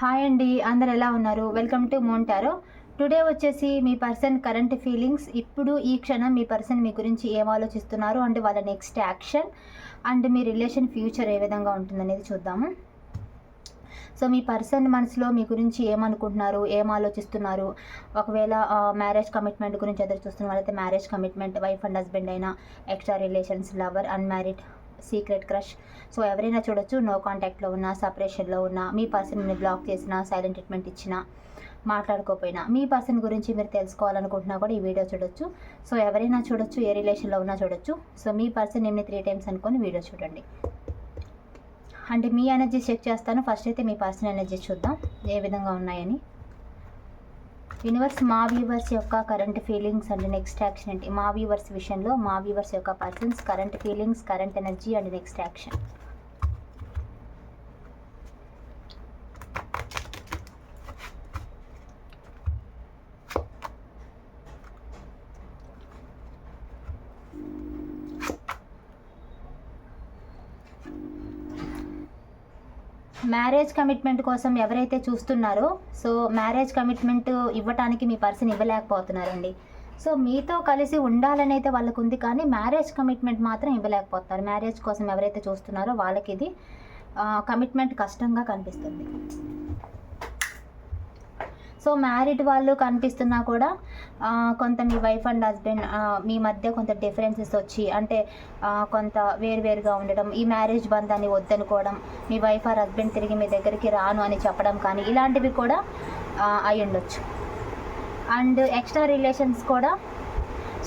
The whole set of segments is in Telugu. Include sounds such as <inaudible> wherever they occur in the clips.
హాయ్ అండి అందరు ఎలా ఉన్నారు? వెల్కమ్ టు మోంటారో టుడే వచ్చేసి మీ పర్సన్ కరెంట్ ఫీలింగ్స్ ఇప్పుడు ఈ క్షణం మీ పర్సన్ మీ గురించి ఏం ఆలోచిస్తున్నారు అండ్ వాళ్ళ నెక్స్ట్ యాక్షన్ అండ్ మీ రిలేషన్ ఫ్యూచర్ ఏ విధంగా ఉంటుందనేది చూద్దాము. సో మీ పర్సన్ మనసులో మీ గురించి ఏమనుకుంటున్నారు ఏం ఆలోచిస్తున్నారు? ఒకవేళ మ్యారేజ్ కమిట్మెంట్ గురించి ఎదురు చూస్తున్న వాళ్ళైతే marriage commitment wife and husband అయినా extra relations lover unmarried secret crush. So ఎవరైనా చూడొచ్చు నో కాంటాక్ట్లో ఉన్న సపరేషన్లో ఉన్నా మీ పర్సన్ని బ్లాక్ చేసినా సైలెంట్ ట్రీట్మెంట్ ఇచ్చిన మాట్లాడుకోపోయినా మీ పర్సన్ గురించి మీరు తెలుసుకోవాలనుకుంటున్నా కూడా ఈ వీడియో చూడొచ్చు. సో ఎవరైనా చూడొచ్చు ఏ రిలేషన్లో ఉన్నా చూడొచ్చు. సో మీ పర్సన్ ఏమి త్రీ టైమ్స్ అనుకొని వీడియో చూడండి. అంటే మీ ఎనర్జీ చెక్ చేస్తాను. ఫస్ట్ అయితే మీ పర్సన్ ఎనర్జీ చూద్దాం ఏ విధంగా ఉన్నాయని. యూనివర్స్ మా వ్యూవర్స్ యొక్క current feelings and next action అంటే మా వ్యూవర్స్ విషయంలో మా వ్యూవర్స్ యొక్క persons current feelings current energy and next action marriage commitment కోసం ఎవరైతే చూస్తున్నారో సో మ్యారేజ్ కమిట్మెంట్ ఇవ్వటానికి మీ పర్సన్ ఇవ్వలేకపోతున్నారండి. సో మీతో కలిసి ఉండాలని అయితే వాళ్ళకు ఉంది కానీ మ్యారేజ్ కమిట్మెంట్ మాత్రం ఇవ్వలేకపోతున్నారు. మ్యారేజ్ కోసం ఎవరైతే చూస్తున్నారో వాళ్ళకి ఇది కమిట్మెంట్ కష్టంగా కనిపిస్తుంది. సో మ్యారీడ్ వాళ్ళు కనిపిస్తున్నా కూడా కొంత మీ వైఫ్ అండ్ హస్బెండ్ మీ మధ్య కొంత డిఫరెన్సెస్ వచ్చి అంటే కొంత వేరువేరుగా ఉండడం ఈ మ్యారేజ్ బంధాన్ని వద్దనుకోవడం మీ వైఫ్ ఆర్ హస్బెండ్ తిరిగి మీ దగ్గరికి రాను అని చెప్పడం కానీ ఇలాంటివి కూడా అయి ఉండొచ్చు. అండ్ ఎక్స్ట్రా రిలేషన్స్ కూడా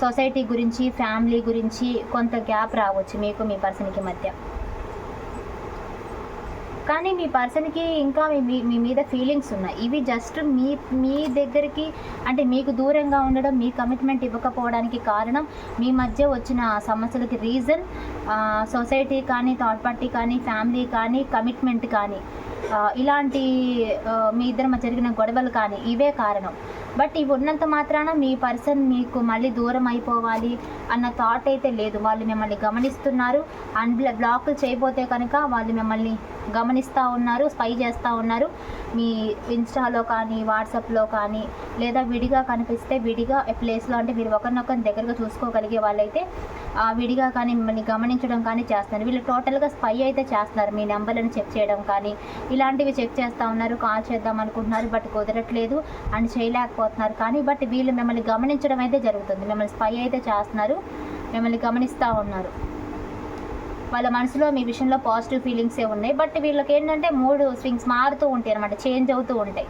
సొసైటీ గురించి ఫ్యామిలీ గురించి కొంత గ్యాప్ రావచ్చు మీకు మీ పర్సన్కి మధ్య. కానీ మీ పర్సన్కి ఇంకా మీ మీ- మీద ఫీలింగ్స్ ఉన్నాయి. ఇవి జస్ట్ మీ మీ దగ్గరికి అంటే మీకు దూరంగా ఉండడం మీ కమిట్మెంట్ ఇవ్వకపోవడానికి కారణం మీ మధ్య వచ్చిన సమస్యలకి రీజన్ సొసైటీ కానీ థర్డ్ పార్టీ కానీ ఫ్యామిలీ కానీ కమిట్మెంట్ కానీ ఇలాంటి మీ ఇద్దరి మధ్య జరిగిన గొడవలు కానీ ఇవే కారణం. బట్ ఇవి ఉన్నంత మాత్రాన మీ పర్సన్ మీకు మళ్ళీ దూరం అయిపోవాలి అన్న థాట్ అయితే లేదు. వాళ్ళు మిమ్మల్ని గమనిస్తున్నారు. అండ్ బ్లాక్ చేయబోతే కనుక వాళ్ళు మిమ్మల్ని గమనిస్తూ ఉన్నారు స్పై చేస్తూ ఉన్నారు. మీ ఇన్స్టాలో కానీ వాట్సాప్లో కానీ లేదా విడిగా కనిపిస్తే విడిగా ప్లేస్లో అంటే మీరు ఒకరినొకరిని దగ్గరగా చూసుకోగలిగే వాళ్ళైతే ఆ విడిగా కానీ మిమ్మల్ని గమనించడం కానీ చేస్తున్నారు. వీళ్ళు టోటల్గా స్పై అయితే చేస్తున్నారు. మీ నెంబర్లను చెక్ చేయడం కానీ ఇలాంటివి చెక్ చేస్తూ ఉన్నారు. కాల్ చేద్దాం అనుకుంటున్నారు బట్ కుదరట్లేదు. అండ్ చేయలేకపోతే చేయలేకపోతున్నారు కానీ బట్ వీళ్ళు మిమ్మల్ని గమనించడం అయితే జరుగుతుంది. మిమ్మల్ని స్పై అయితే చేస్తున్నారు. మిమ్మల్ని గమనిస్తూ ఉన్నారు. వాళ్ళ మనసులో మీ విషయంలో పాజిటివ్ ఫీలింగ్సే ఉన్నాయి. బట్ వీళ్ళకి ఏంటంటే మూడు స్వింగ్స్ మారుతూ ఉంటాయి అనమాట చేంజ్ అవుతూ ఉంటాయి.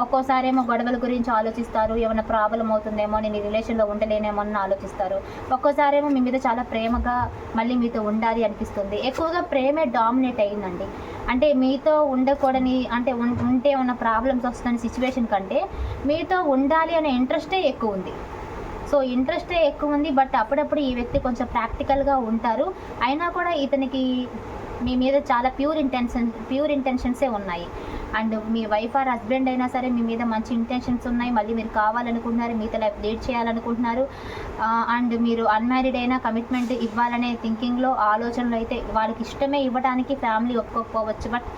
ఒక్కోసారి ఏమో గొడవల గురించి ఆలోచిస్తారు ఏమైనా ప్రాబ్లం అవుతుందేమో నేను ఈ రిలేషన్లో ఉండలేనేమో అని ఆలోచిస్తారు. ఒక్కోసారి ఏమో మీ మీద చాలా ప్రేమగా మళ్ళీ మీతో ఉండాలి అనిపిస్తుంది. ఎక్కువగా ప్రేమే డామినేట్ అయ్యిందండి అంటే మీతో ఉండకూడని అంటే ఉం- ఉంటే ఉన్న ప్రాబ్లమ్స్ వస్తున్న సిచ్యువేషన్ కంటే మీతో ఉండాలి అనే ఇంట్రెస్టే ఎక్కువ ఉంది. సో ఇంట్రెస్టే ఎక్కువ ఉంది బట్ అప్పుడప్పుడు ఈ వ్యక్తి కొంచెం ప్రాక్టికల్గా ఉంటారు. అయినా కూడా ఇతనికి మీ మీద చాలా ప్యూర్ ఇంటెన్షన్ ప్యూర్ ఇంటెన్షన్సే ఉన్నాయి. అండ్ మీ వైఫ్ ఆర్ హస్బెండ్ అయినా సరే మీ మీద మంచి ఇంటెన్షన్స్ ఉన్నాయి. మళ్ళీ మీరు కావాలనుకుంటున్నారు మీతో లైఫ్ లీడ్ చేయాలనుకుంటున్నారు. అండ్ మీరు అన్మ్యారీడ్ అయినా కమిట్మెంట్ ఇవ్వాలనే థింకింగ్లో ఆలోచనలు అయితే వాళ్ళకి ఇష్టమే ఇవ్వడానికి ఫ్యామిలీ ఒప్పుకోకపోవచ్చు. బట్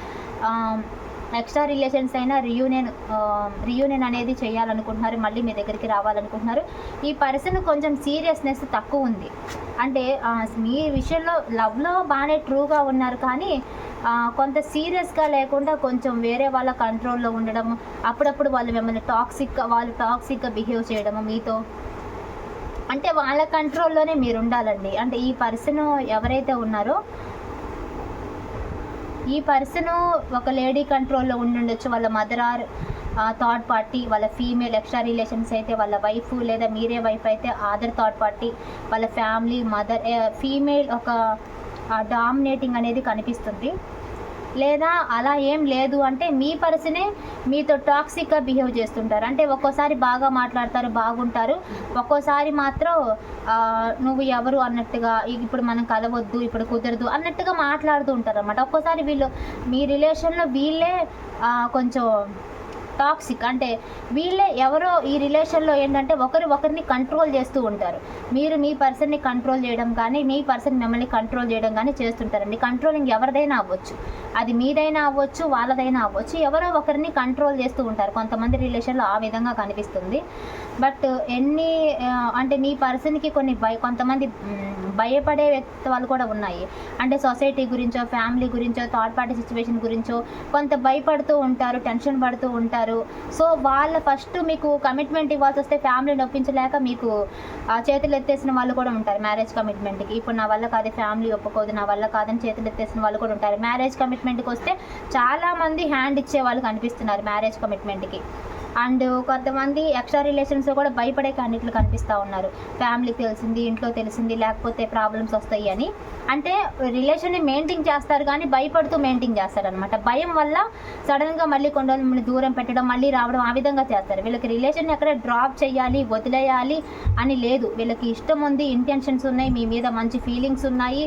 ఎక్స్ట్రా రిలేషన్స్ అయినా రియూనియన్ రియూనియన్ అనేది చేయాలనుకుంటున్నారు. మళ్ళీ మీ దగ్గరికి రావాలనుకుంటున్నారు. ఈ పర్సన్ కొంచెం సీరియస్నెస్ తక్కువ ఉంది. అంటే మీ విషయంలో లవ్లో బాగానే ట్రూగా ఉన్నారు. కానీ కొంత సీరియస్గా లేకుండా కొంచెం వేరే వాళ్ళ కంట్రోల్లో ఉండడం అప్పుడప్పుడు వాళ్ళు మిమ్మల్ని టాక్సిక్గా వాళ్ళు టాక్సిక్గా బిహేవ్ చేయడము మీతో. అంటే వాళ్ళ కంట్రోల్లోనే మీరు ఉండాలండి. అంటే ఈ పర్సన్ ఎవరైతే ఉన్నారో ఈ పర్సన్ ఒక లేడీ కంట్రోల్లో ఉండుండొచ్చు. వాళ్ళ మదర్ ఆర్ థర్డ్ పార్టీ వాళ్ళ ఫీమేల్ ఎక్స్ట్రా రిలేషన్స్ అయితే వాళ్ళ వైఫ్ లేదా మీరే వైఫ్ అయితే అదర్ థర్డ్ పార్టీ వాళ్ళ ఫ్యామిలీ మదర్ ఫీమేల్ ఒక డామినేటింగ్ అనేది కనిపిస్తుంది. లేదా అలా ఏం లేదు అంటే మీ పర్సనే మీతో టాక్సిక్గా బిహేవ్ చేస్తుంటారు. అంటే ఒక్కోసారి బాగా మాట్లాడతారు బాగుంటారు. ఒక్కోసారి మాత్రం నువ్వు ఎవరు అన్నట్టుగా ఇప్పుడు మనం కలవద్దు ఇప్పుడు కుదరదు అన్నట్టుగా మాట్లాడుతూ ఉంటారు అనమాట ఒక్కోసారి వీళ్ళు మీ రిలేషన్లో వీళ్ళే కొంచెం టాక్సిక్ అంటే వీళ్ళే ఎవరో ఈ రిలేషన్లో ఏంటంటే ఒకరు ఒకరిని కంట్రోల్ చేస్తూ ఉంటారు. మీరు మీ పర్సన్ని కంట్రోల్ చేయడం కానీ మీ పర్సన్ మిమ్మల్ని కంట్రోల్ చేయడం కానీ చేస్తుంటారండి. కంట్రోలింగ్ ఎవరిదైనా అవ్వచ్చు. అది మీదైనా అవ్వచ్చు వాళ్ళదైనా అవ్వచ్చు. ఎవరో ఒకరిని కంట్రోల్ చేస్తూ ఉంటారు. కొంతమంది రిలేషన్లో ఆ విధంగా కనిపిస్తుంది. బట్ ఎన్ని అంటే మీ పర్సన్కి కొన్ని భయ కొంతమంది భయపడే వ్యక్తి వాళ్ళు కూడా ఉన్నాయి. అంటే సొసైటీ గురించో ఫ్యామిలీ గురించో థర్డ్ పార్టీ సిచ్యువేషన్ గురించో కొంత భయపడుతూ ఉంటారు టెన్షన్ పడుతూ ఉంటారు. సో వాళ్ళ ఫస్ట్ మీకు కమిట్మెంట్ ఇవ్వాల్సి వస్తే ఫ్యామిలీని ఒప్పించలేక మీకు ఆ చేతులు ఎత్తేసిన వాళ్ళు కూడా ఉంటారు. మ్యారేజ్ కమిట్మెంట్కి ఇప్పుడు నా వల్ల కాదు ఫ్యామిలీ ఒప్పుకోదు నా వల్ల కాదని చేతులు ఎత్తేసిన వాళ్ళు కూడా ఉంటారు. మ్యారేజ్ కమిట్మెంట్కి వస్తే చాలామంది హ్యాండ్ ఇచ్చే వాళ్ళు కనిపిస్తున్నారు మ్యారేజ్ కమిట్మెంట్కి అండ్ కొంతమంది ఎక్స్ట్రా రిలేషన్స్లో కూడా భయపడే క్యాండిడేట్లు కనిపిస్తూ ఉన్నారు. ఫ్యామిలీకి తెలిసింది ఇంట్లో తెలిసింది లేకపోతే ప్రాబ్లమ్స్ వస్తాయి అని. అంటే రిలేషన్ని మెయింటైన్ చేస్తారు కానీ భయపడుతూ మెయింటైన్ చేస్తారు అనమాట భయం వల్ల సడన్గా మళ్ళీ కొన్ని మిమ్మల్ని దూరం పెట్టడం మళ్ళీ రావడం ఆ విధంగా చేస్తారు. వీళ్ళకి రిలేషన్ ఎక్కడ డ్రాప్ చేయాలి వదిలేయాలి అని లేదు. వీళ్ళకి ఇష్టం ఉంది ఇంటెన్షన్స్ ఉన్నాయి మీ మీద మంచి ఫీలింగ్స్ ఉన్నాయి.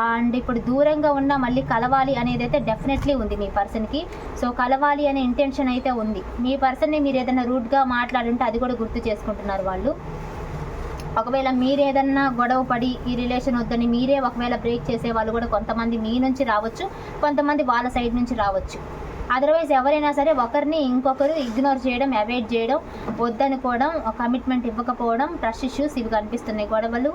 అండ్ ఇప్పుడు దూరంగా ఉన్న మళ్ళీ కలవాలి అనేది అయితే డెఫినెట్లీ ఉంది మీ పర్సన్కి సో కలవాలి అనే ఇంటెన్షన్ అయితే ఉంది. మీ పర్సన్ని మీరు ఏదైనా రూట్గా మాట్లాడుంటే అది కూడా గుర్తు చేసుకుంటున్నారు వాళ్ళు. ఒకవేళ మీరు ఏదన్నా గొడవ పడి ఈ రిలేషన్ వద్దని మీరే ఒకవేళ బ్రేక్ చేసే వాళ్ళు కూడా కొంతమంది మీ నుంచి రావచ్చు కొంతమంది వాళ్ళ సైడ్ నుంచి రావచ్చు. అదర్వైజ్ ఎవరైనా సరే ఒకరిని ఇంకొకరు ఇగ్నోర్ చేయడం అవాయిడ్ చేయడం వద్దనుకోవడం కమిట్మెంట్ ఇవ్వకపోవడం ట్రస్ట్ ఇష్యూస్ ఇవి కనిపిస్తున్నాయి గొడవలు.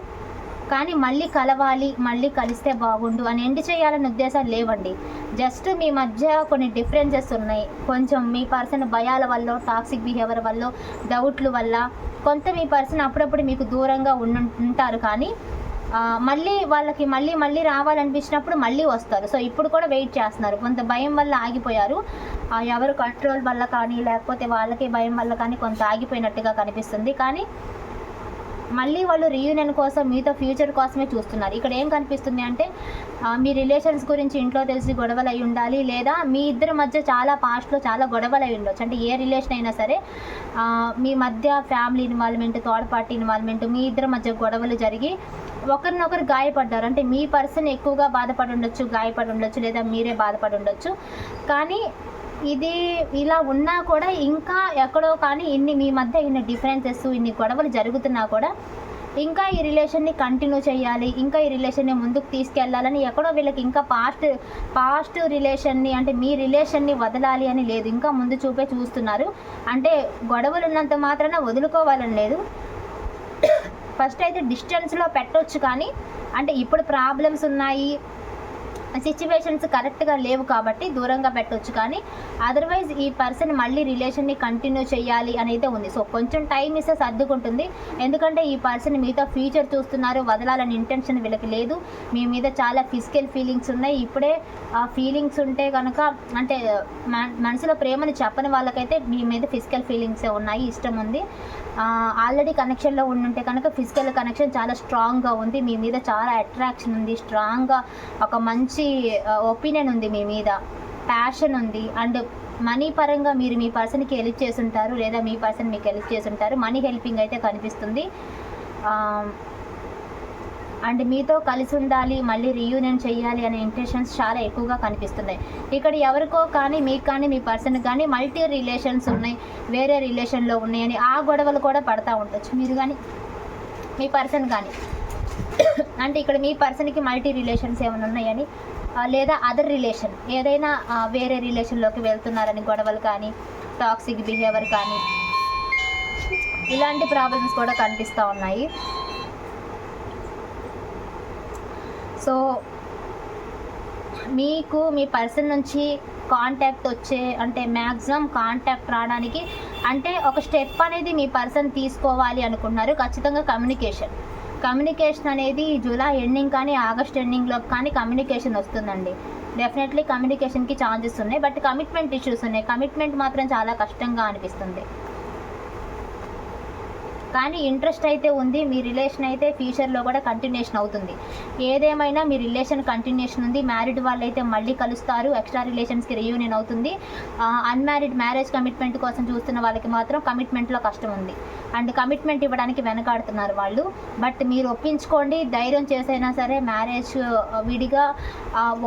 కానీ మళ్ళీ కలవాలి మళ్ళీ కలిస్తే బాగుండు అని ఎండ్ చేయాలనే ఉద్దేశాలు లేవండి. జస్ట్ మీ మధ్య కొన్ని డిఫరెన్సెస్ ఉన్నాయి. కొంచెం మీ పర్సన్ భయాల వల్ల టాక్సిక్ బిహేవియర్ వల్ల డౌట్లు వల్ల కొంత మీ పర్సన్ అప్పుడప్పుడు మీకు దూరంగా ఉంటారు కానీ మళ్ళీ వాళ్ళకి మళ్ళీ మళ్ళీ రావాలనిపించినప్పుడు మళ్ళీ వస్తారు. సో ఇప్పుడు కూడా వెయిట్ చేస్తున్నారు. కొంత భయం వల్ల ఆగిపోయారు. ఎవరు కంట్రోల్ వల్ల కానీ లేకపోతే వాళ్ళకి భయం వల్ల కానీ కొంత ఆగిపోయినట్టుగా కనిపిస్తుంది. కానీ మళ్ళీ వాళ్ళు రీయూనియన్ కోసం మీతో ఫ్యూచర్ కోసమే చూస్తున్నారు. ఇక్కడ ఏం కనిపిస్తుంది అంటే మీ రిలేషన్స్ గురించి ఇంట్లో తెలిసి గొడవలు అయి ఉండాలి లేదా మీ ఇద్దరి మధ్య చాలా పాస్ట్లో చాలా గొడవలు అయి ఉండొచ్చు. అంటే ఏ రిలేషన్ అయినా సరే మీ మధ్య family involvement third party involvement మీ ఇద్దరి మధ్య గొడవలు జరిగి ఒకరినొకరు గాయపడ్డారు. అంటే మీ పర్సన్ ఎక్కువగా బాధపడి ఉండొచ్చు గాయపడి ఉండొచ్చు లేదా మీరే బాధపడి ఉండొచ్చు కానీ ఇది ఇలా ఉన్నా కూడా ఇంకా ఎక్కడో కానీ ఇన్ని మీ మధ్య ఇన్ని డిఫరెన్సెస్ ఇన్ని గొడవలు జరుగుతున్నా కూడా ఇంకా ఈ రిలేషన్ని కంటిన్యూ చేయాలి ఇంకా ఈ రిలేషన్ని ముందుకు తీసుకెళ్ళాలని ఎక్కడో వీళ్ళకి ఇంకా పాస్ట్ పాస్ట్ రిలేషన్ని అంటే మీ రిలేషన్ని వదలాలి అని లేదు. ఇంకా ముందు చూపే చూస్తున్నారు. అంటే గొడవలు ఉన్నంత మాత్రాన వదులుకోవాలని లేదు. ఫస్ట్ అయితే డిస్టెన్స్లో పెట్టొచ్చు కానీ అంటే ఇప్పుడు ప్రాబ్లమ్స్ ఉన్నాయి సిచ్యువేషన్స్ కరెక్ట్గా లేవు కాబట్టి దూరంగా పెట్టవచ్చు కానీ అదర్వైజ్ ఈ పర్సన్ మళ్ళీ రిలేషన్ని కంటిన్యూ చేయాలి అనేది ఉంది. సో కొంచెం టైం ఇస్తే సర్దుకుంటుంది. ఎందుకంటే ఈ పర్సన్ మీతో ఫ్యూచర్ చూస్తున్నారు వదలాలని ఇంటెన్షన్ వీళ్ళకి లేదు. మీ మీద చాలా ఫిజికల్ ఫీలింగ్స్ ఉన్నాయి. ఇప్పుడే ఆ ఫీలింగ్స్ ఉంటే కనుక అంటే మన- మనసులో ప్రేమని చెప్పని వాళ్ళకైతే మీ మీద ఫిజికల్ ఫీలింగ్సే ఉన్నాయి. ఇష్టం ఉంది. ఆల్రెడీ కనెక్షన్లో ఉండుంటే కనుక ఫిజికల్ కనెక్షన్ చాలా స్ట్రాంగ్గా ఉంది. మీ మీద చాలా అట్రాక్షన్ ఉంది. స్ట్రాంగ్గా ఒక మంచి ఒపీనియన్ ఉంది మీ మీద. ప్యాషన్ ఉంది. అండ్ మనీ పరంగా మీరు మీ పర్సన్కి హెల్ప్ చేస్తుంటారు లేదా మీ పర్సన్ మీకు హెల్ప్ చేస్తుంటారు. మనీ హెల్పింగ్ అయితే కనిపిస్తుంది. అండ్ మీతో కలిసి ఉండాలి మళ్ళీ రీయూనియన్ చేయాలి అనే ఇంటెన్షన్స్ చాలా ఎక్కువగా కనిపిస్తున్నాయి. ఇక్కడ ఎవరికో కానీ మీకు కానీ మీ పర్సన్ కానీ మల్టీ రిలేషన్స్ ఉన్నాయి వేరే రిలేషన్లో ఉన్నాయని ఆ గొడవలు కూడా పడతా ఉండొచ్చు. మీరు కానీ మీ పర్సన్ కానీ. <coughs> అంటే ఇక్కడ మీ పర్సన్కి మల్టీ రిలేషన్స్ ఏమైనా ఉన్నాయని లేదా అదర్ రిలేషన్ ఏదైనా వేరే రిలేషన్లోకి వెళ్తున్నారని గొడవలు కానీ టాక్సిక్ బిహేవియర్ కానీ ఇలాంటి ప్రాబ్లమ్స్ కూడా కనిపిస్తూ ఉన్నాయి. సో మీకు మీ పర్సన్ నుంచి కాంటాక్ట్ వచ్చే అంటే మ్యాక్సిమం కాంటాక్ట్ రావడానికి అంటే ఒక స్టెప్ అనేది మీ పర్సన్ తీసుకోవాలి అనుకుంటున్నారు ఖచ్చితంగా కమ్యూనికేషన్ కమ్యూనికేషన్ అనేది జూలై ఎండింగ్ కానీ ఆగస్ట్ ఎండింగ్లో కానీ కమ్యూనికేషన్ వస్తుందండి. డెఫినెట్లీ కమ్యూనికేషన్కి ఛాన్సెస్ ఉన్నాయి బట్ కమిట్మెంట్ ఇష్యూస్ ఉన్నాయి. కమిట్మెంట్ మాత్రం చాలా కష్టంగా అనిపిస్తుంది. కానీ ఇంట్రెస్ట్ అయితే ఉంది మీ రిలేషన్ అయితే ఫ్యూచర్లో కూడా కంటిన్యూషన్ అవుతుంది. ఏదేమైనా మీ రిలేషన్ కంటిన్యూషన్ ఉంది మ్యారీడ్ వాళ్ళు అయితే మళ్ళీ కలుస్తారు ఎక్స్ట్రా రిలేషన్స్కి రియూనియన్ అవుతుంది. అన్మ్యారీడ్ మ్యారేజ్ కమిట్మెంట్ కోసం చూస్తున్న వాళ్ళకి మాత్రం కమిట్మెంట్లో కష్టం ఉంది. అండ్ కమిట్మెంట్ ఇవ్వడానికి వెనకాడుతున్నారు వాళ్ళు. బట్ మీరు ఒప్పించుకోండి ధైర్యం చేసైనా సరే మ్యారేజ్ విడిగా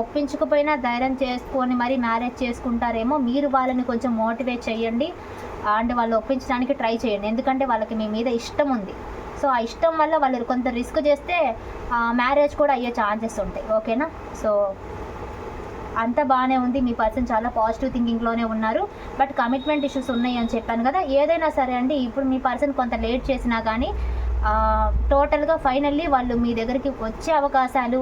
ఒప్పించకపోయినా ధైర్యం చేసుకొని మరి మ్యారేజ్ చేసుకుంటారేమో మీరు వాళ్ళని కొంచెం మోటివేట్ చేయండి. అండ్ వాళ్ళు ఒప్పించడానికి ట్రై చేయండి. ఎందుకంటే వాళ్ళకి మీ మీద ఇష్టం ఉంది. సో ఆ ఇష్టం వల్ల వాళ్ళు కొంత రిస్క్ చేస్తే మ్యారేజ్ కూడా అయ్యే ఛాన్సెస్ ఉంటాయి. ఓకేనా? సో అంతా బాగానే ఉంది. మీ పర్సన్ చాలా పాజిటివ్ థింకింగ్లోనే ఉన్నారు. బట్ కమిట్మెంట్ ఇష్యూస్ ఉన్నాయి అని చెప్పాను కదా. ఏదైనా సరే అండి ఇప్పుడు మీ పర్సన్ కొంత లేట్ చేసినా కానీ టోటల్గా ఫైనల్లీ వాళ్ళు మీ దగ్గరికి వచ్చే అవకాశాలు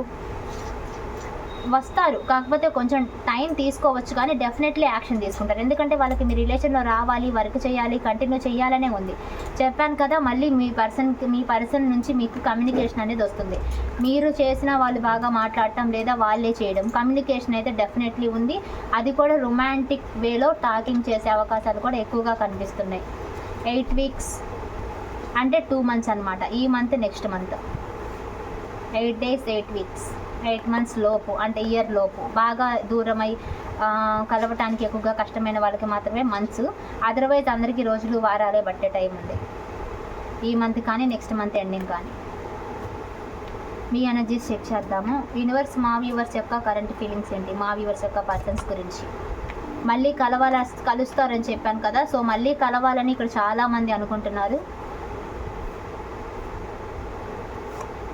వస్తారు. కాకపోతే కొంచెం టైం తీసుకోవచ్చు కానీ డెఫినెట్లీ యాక్షన్ తీసుకుంటారు. ఎందుకంటే వాళ్ళకి మీ రిలేషన్లో రావాలి వర్క్ చేయాలి కంటిన్యూ చేయాలనే ఉంది. చెప్పాను కదా మళ్ళీ మీ పర్సన్ మీ పర్సన్ నుంచి మీకు కమ్యూనికేషన్ అనేది వస్తుంది. మీరు చేసిన వాళ్ళు బాగా మాట్లాడటం లేదా వాళ్ళే చేయడం కమ్యూనికేషన్ అయితే డెఫినెట్లీ ఉంది. అది కూడా రొమాంటిక్ వేలో టాకింగ్ చేసే అవకాశాలు కూడా ఎక్కువగా కనిపిస్తున్నాయి. ఎయిట్ వీక్స్ అంటే టూ మంత్స్ అనమాట ఈ month next month. Eight days eight weeks. Eight months లోపు అంటే ఇయర్ లోపు బాగా దూరమై కలవటానికి ఎక్కువగా కష్టమైన వాళ్ళకి మాత్రమే మంత్స్ అదర్వైజ్ అందరికీ రోజులు వారాలే పట్టే టైం ఉంది ఈ మంత్ కానీ నెక్స్ట్ మంత్ ఎండింగ్ కానీ. మీ ఎనర్జీస్ చెక్ చేద్దాము. యూనివర్స్ మా వ్యూవర్స్ యొక్క కరెంట్ ఫీలింగ్స్ ఏంటి? మా వ్యూవర్స్ యొక్క పర్సన్స్ గురించి. మళ్ళీ కలవాల కలుస్తారని చెప్పాను కదా సో మళ్ళీ కలవాలని ఇక్కడ చాలామంది అనుకుంటున్నారు.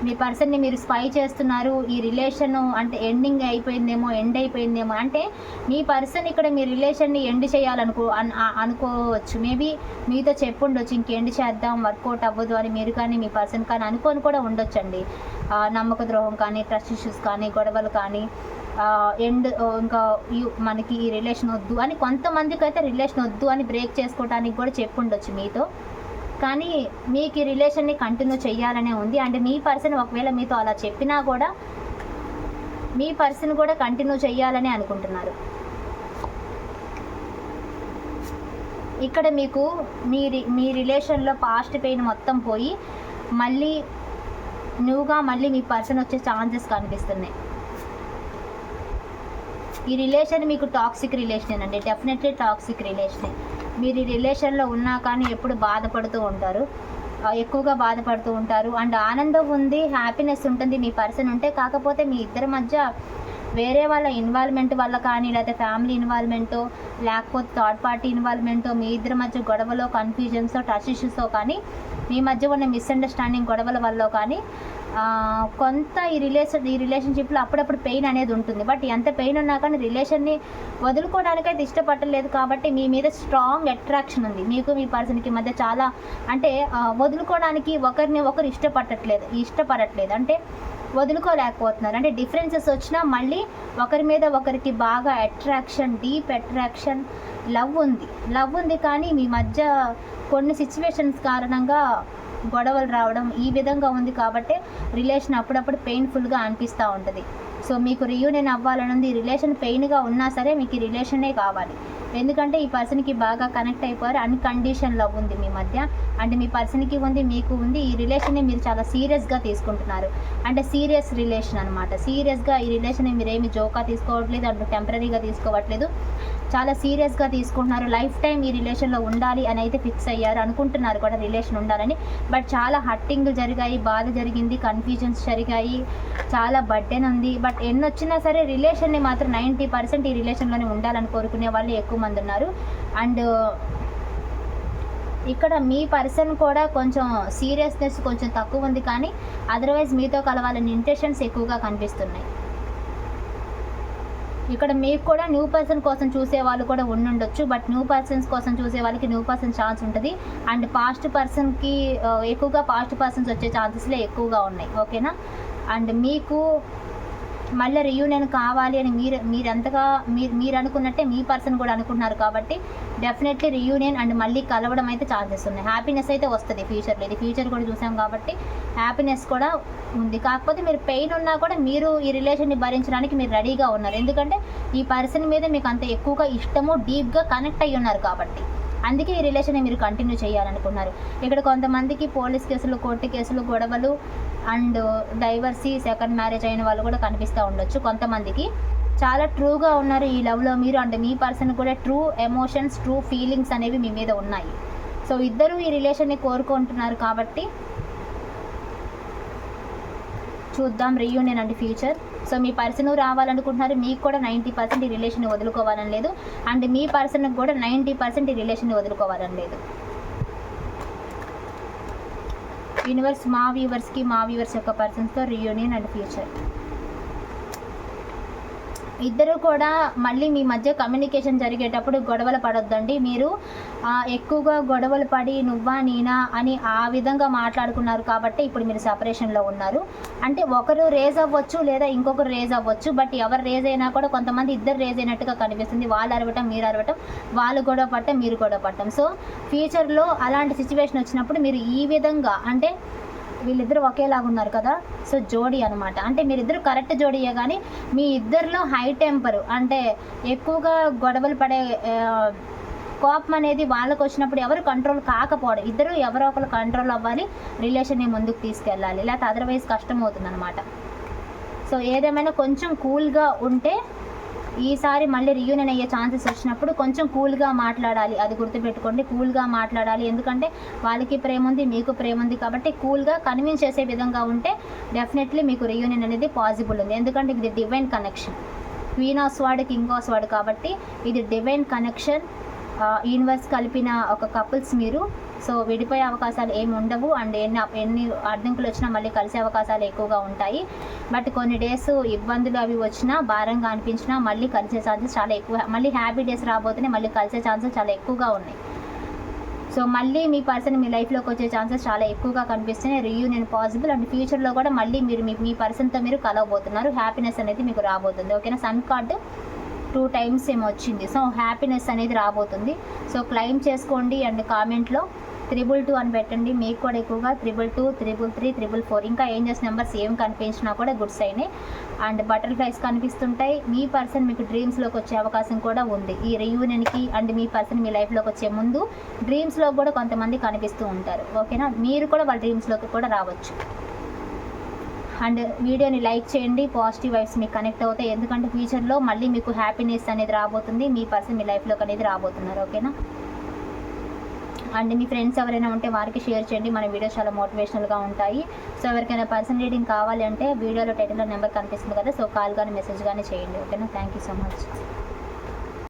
మీ పర్సన్ని మీరు స్పై చేస్తున్నారు ఈ రిలేషన్ అంటే ఎండింగ్ అయిపోయిందేమో ఎండ్ అయిపోయిందేమో అంటే మీ పర్సన్ ఇక్కడ మీ రిలేషన్ని ఎండ్ చేయాలనుకో అనుకోవచ్చు. మేబీ మీతో చెప్పుండొచ్చు ఇంకెండ్ చేద్దాం వర్కౌట్ అవ్వదు అని మీరు కానీ మీ పర్సన్ కానీ అనుకొని కూడా ఉండొచ్చండి. నమ్మక ద్రోహం కానీ ట్రస్ట్ ఇష్యూస్ కానీ గొడవలు కానీ ఎండ్ ఇంకా మనకి ఈ రిలేషన్ వద్దు అని కొంతమందికి అయితే రిలేషన్ వద్దు అని బ్రేక్ చేసుకోవడానికి కూడా చెప్పుండొచ్చు మీతో. కానీ మీకు ఈ రిలేషన్ని కంటిన్యూ చేయాలనే ఉంది. అండ్ మీ పర్సన్ ఒకవేళ మీతో అలా చెప్పినా కూడా మీ పర్సన్ కూడా కంటిన్యూ చేయాలని అనుకుంటున్నారు. ఇక్కడ మీకు మీ మీ రిలేషన్లో పాస్ట్ పెయిన్ మొత్తం పోయి మళ్ళీ న్యూగా మళ్ళీ మీ పర్సన్ వచ్చే ఛాన్సెస్ కనిపిస్తున్నాయి. ఈ రిలేషన్ మీకు టాక్సిక్ రిలేషన్ అండి డెఫినెట్లీ టాక్సిక్ రిలేషన్. మీరు ఈ రిలేషన్లో ఉన్నా కానీ ఎప్పుడు బాధపడుతూ ఉంటారు. ఎక్కువగా బాధపడుతూ ఉంటారు. అండ్ ఆనందం ఉంది హ్యాపీనెస్ ఉంటుంది మీ పర్సన్ ఉంటే. కాకపోతే మీ ఇద్దరి మధ్య వేరే వాళ్ళ ఇన్వాల్వ్మెంట్ వల్ల కానీ లేకపోతే ఫ్యామిలీ ఇన్వాల్వ్మెంటో లేకపోతే థర్డ్ పార్టీ ఇన్వాల్వ్మెంటో మీ ఇద్దరి మధ్య గొడవలో కన్ఫ్యూజన్సో టచ్ ఇష్యూస్తో కానీ మీ మధ్య ఉన్న మిస్అండర్స్టాండింగ్ గొడవల వల్ల కానీ కొంత ఈ రిలేషన్ ఈ రిలేషన్షిప్లో అప్పుడప్పుడు పెయిన్ అనేది ఉంటుంది. బట్ ఎంత పెయిన్ ఉన్నా కానీ రిలేషన్ని వదులుకోవడానికైతే ఇష్టపడలేదు కాబట్టి మీ మీద స్ట్రాంగ్ అట్రాక్షన్ ఉంది. మీకు మీ పర్సన్కి మధ్య చాలా అంటే వదులుకోవడానికి ఒకరిని ఒకరు ఇష్టపడట్లేదు ఇష్టపడట్లేదు. అంటే వదులుకోలేకపోతున్నారు. అంటే డిఫరెన్సెస్ వచ్చినా మళ్ళీ ఒకరి మీద ఒకరికి బాగా అట్రాక్షన్ డీప్ అట్రాక్షన్ లవ్ ఉంది. లవ్ ఉంది కానీ మీ మధ్య కొన్ని సిచ్యువేషన్స్ కారణంగా గొడవలు రావడం ఈ విధంగా ఉంది కాబట్టి రిలేషన్ అప్పుడప్పుడు పెయిన్ఫుల్గా అనిపిస్తూ ఉంటుంది. సో మీకు రియూనియన్ అవ్వాలని ఉంది రిలేషన్ పెయిన్గా ఉన్నా సరే మీకు రిలేషనే కావాలి. ఎందుకంటే ఈ పర్సన్కి బాగా కనెక్ట్ అయిపోయారు. అన్కండిషన్ లవ్ ఉంది మీ మధ్య. అంటే మీ పర్సన్కి ఉంది మీకు ఉంది. ఈ రిలేషన్ని మీరు చాలా సీరియస్గా తీసుకుంటున్నారు. అంటే సీరియస్ రిలేషన్ అనమాట సీరియస్గా ఈ రిలేషన్ని మీరు ఏమి జోకా తీసుకోవట్లేదు అంటే టెంపరీగా తీసుకోవట్లేదు. చాలా సీరియస్గా తీసుకుంటున్నారు. లైఫ్ టైం ఈ రిలేషన్లో ఉండాలి అని అయితే ఫిక్స్ అయ్యారు. అనుకుంటున్నారు కూడా రిలేషన్ ఉండాలని. బట్ చాలా హట్టింగ్ జరిగాయి బాధ జరిగింది కన్ఫ్యూజన్స్ జరిగాయి. చాలా బర్డెన్ ఉంది. బట్ ఎన్ని వచ్చినా సరే రిలేషన్ని మాత్రం నైంటీ పర్సెంట్ ఈ రిలేషన్లోనే ఉండాలని కోరుకునే వాళ్ళు ఎక్కువ మంది ఉన్నారు. అండ్ ఇక్కడ మీ పర్సన్ కూడా కొంచెం సీరియస్నెస్ కొంచెం తక్కువ ఉంది కానీ అదర్వైజ్ మీతో కలవాలని ఇంటెన్షన్స్ ఎక్కువగా కనిపిస్తున్నాయి. ఇక్కడ మీకు కూడా న్యూ పర్సన్ కోసం చూసే వాళ్ళు కూడా ఉండుండొచ్చు బట్ న్యూ పర్సన్స్ కోసం చూసే వాళ్ళకి న్యూ పర్సన్ ఛాన్స్ ఉంటుంది. అండ్ పాస్ట్ పర్సన్కి ఎక్కువగా పాస్ట్ పర్సన్స్ వచ్చే ఛాన్సెస్లే ఎక్కువగా ఉన్నాయి. ఓకేనా? అండ్ మీకు మళ్ళీ రియూనియన్ కావాలి అని మీరు మీరు ఎంతగా మీరు మీరు అనుకున్నట్టే మీ పర్సన్ కూడా అనుకుంటున్నారు కాబట్టి డెఫినెట్లీ రియూనియన్ అండ్ మళ్ళీ కలవడం అయితే ఛాన్సెస్ ఉన్నాయి. హ్యాపీనెస్ అయితే వస్తుంది ఫ్యూచర్లో ఇది ఫ్యూచర్ కూడా చూసాం కాబట్టి హ్యాపీనెస్ కూడా ఉంది. కాకపోతే మీరు పెయిన్ ఉన్నా కూడా మీరు ఈ రిలేషన్ని భరించడానికి మీరు రెడీగా ఉన్నారు. ఎందుకంటే ఈ పర్సన్ మీద మీకు అంత ఎక్కువగా ఇష్టము డీప్గా కనెక్ట్ అయ్యి ఉన్నారు కాబట్టి. అందుకే ఈ రిలేషన్ మీరు కంటిన్యూ చేయాలనుకున్నారు ఇక్కడ కొంతమందికి పోలీస్ కేసులు కోర్టు కేసులు గొడవలు అండ్ డైవర్సీ సెకండ్ మ్యారేజ్ అయిన వాళ్ళు కూడా కనిపిస్తూ ఉండొచ్చు కొంతమందికి. చాలా ట్రూగా ఉన్నారు ఈ లవ్లో మీరు అండ్ మీ పర్సన్ కూడా ట్రూ ఎమోషన్స్ ట్రూ ఫీలింగ్స్ అనేవి మీ మీద ఉన్నాయి. సో ఇద్దరు ఈ రిలేషన్ని కోరుకుంటున్నారు కాబట్టి చూద్దాం రీయూనియన్ అండి ఫ్యూచర్ సో మీ పర్సన్ రావాలనుకుంటున్నారు మీకు కూడా నైంటీ పర్సెంట్ ఈ రిలేషన్ వదులుకోవాలని లేదు. అండ్ మీ పర్సన్కి కూడా నైంటీ పర్సెంట్ ఈ రిలేషన్ వదులుకోవాలని లేదు. యూనివర్స్ మా వ్యూవర్స్కి మా వ్యూవర్స్ యొక్క పర్సన్స్తో రీయూనియన్ అండ్ ఫ్యూచర్ ఇద్దరు కూడా మళ్ళీ మీ మధ్య కమ్యూనికేషన్ జరిగేటప్పుడు గొడవలు పడొద్దండి. మీరు ఎక్కువగా గొడవలు పడి నువ్వా నేనా అని ఆ విధంగా మాట్లాడుకున్నారు కాబట్టి ఇప్పుడు మీరు సపరేషన్లో ఉన్నారు. అంటే ఒకరు రేజ్ అవ్వచ్చు లేదా ఇంకొకరు రేజ్ అవ్వచ్చు బట్ ఎవరు రేజ్ అయినా కూడా కొంతమంది ఇద్దరు రేజ్ అయినట్టుగా కనిపిస్తుంది. వాళ్ళు అరవటం మీరు అరవటం వాళ్ళు గొడవ పట్టడం మీరు గొడవ పట్టడం సో ఫ్యూచర్లో అలాంటి సిచ్యువేషన్ వచ్చినప్పుడు మీరు ఈ విధంగా అంటే వీళ్ళిద్దరు ఒకేలాగా ఉన్నారు కదా? సో జోడీ అనమాట అంటే మీరిద్దరు కరెక్ట్ జోడీయే కానీ మీ ఇద్దరిలో హై టెంపర్. అంటే ఎక్కువగా గొడవలు పడే కోపం అనేది వాళ్ళకు వచ్చినప్పుడు ఎవరు కంట్రోల్ కాకపోవడం ఇద్దరు ఎవరో ఒకరు కంట్రోల్ అవ్వాలి రిలేషన్ని ముందుకు తీసుకెళ్ళాలి. లేకపోతే అదర్వైజ్ కష్టం అవుతుంది అనమాట సో ఏదేమైనా కొంచెం కూల్గా ఉంటే ఈసారి మళ్ళీ రియూనియన్ అయ్యే ఛాన్సెస్ వచ్చినప్పుడు కొంచెం కూల్గా మాట్లాడాలి. అది గుర్తుపెట్టుకోండి కూల్గా మాట్లాడాలి. ఎందుకంటే వాళ్ళకి ప్రేమ ఉంది మీకు ప్రేమ ఉంది కాబట్టి కూల్గా కన్విన్స్ చేసే విధంగా ఉంటే డెఫినెట్లీ మీకు రియూనియన్ అనేది పాసిబుల్ ఉంది. ఎందుకంటే ఇది divine connection queen of ward king of ward కాబట్టి ఇది డివైన్ కనెక్షన్ యూనివర్స్ కలిపిన ఒక కపుల్స్ మీరు సో విడిపోయే అవకాశాలు ఏమి ఉండవు. అండ్ ఎన్ని ఎన్ని అడ్డంకులు వచ్చినా మళ్ళీ కలిసే అవకాశాలు ఎక్కువగా ఉంటాయి. బట్ కొన్ని డేస్ ఇబ్బందులు అవి వచ్చినా భారంగా అనిపించినా మళ్ళీ కలిసే ఛాన్సెస్ చాలా ఎక్కువ మళ్ళీ హ్యాపీ డేస్ రాబోతున్నాయి మళ్ళీ కలిసే ఛాన్సెస్ చాలా ఎక్కువగా ఉన్నాయి. సో మళ్ళీ మీ పర్సన్ మీ లైఫ్లోకి వచ్చే ఛాన్సెస్ చాలా ఎక్కువగా కనిపిస్తున్నాయి రీయూనియన్ పాసిబుల్. అండ్ ఫ్యూచర్లో కూడా మళ్ళీ మీరు మీ మీ పర్సన్తో మీరు కలవబోతున్నారు. హ్యాపీనెస్ అనేది మీకు రాబోతుంది. ఓకేనా? సన్ కార్డు టూ టైమ్స్ ఏమో వచ్చింది. సో హ్యాపీనెస్ అనేది రాబోతుంది. సో క్లైమ్ చేసుకోండి. అండ్ కామెంట్లో త్రిబుల్ టూ అని పెట్టండి. మీకు కూడా ఎక్కువగా triple two triple three triple four ఇంకా ఏంజెస్ నెంబర్స్ ఏం కనిపించినా కూడా గుడ్స్ అయినాయి అండ్ బటర్ఫ్లైస్ కనిపిస్తుంటాయి. మీ పర్సన్ మీకు డ్రీమ్స్లోకి వచ్చే అవకాశం కూడా ఉంది. ఈ రియూనియన్కి అండ్ మీ పర్సన్ మీ లైఫ్లోకి వచ్చే ముందు డ్రీమ్స్లో కూడా కొంతమంది కనిపిస్తూ ఉంటారు. ఓకేనా మీరు కూడా వాళ్ళ డ్రీమ్స్లోకి కూడా రావచ్చు. అండ్ వీడియోని లైక్ చేయండి. పాజిటివ్ వైబ్స్ మీకు కనెక్ట్ అవుతాయి. ఎందుకంటే ఫ్యూచర్లో మళ్ళీ మీకు హ్యాపీనెస్ అనేది రాబోతుంది. మీ పర్సన్ మీ లైఫ్లోకి అనేది రాబోతున్నారు. ఓకేనా అండ్ మీ ఫ్రెండ్స్ ఎవరైనా ఉంటే వారికి షేర్ చేయండి. మన వీడియోస్ చాలా మోటివేషనల్గా ఉంటాయి. సో ఎవరికైనా పర్సన్ రీడింగ్ కావాలి అంటే వీడియోలో టైటిల్లో నెంబర్ కనిపిస్తుంది కదా సో కాల్ కానీ మెసేజ్ కానీ చేయండి. ఓకేనా? Thank you so much.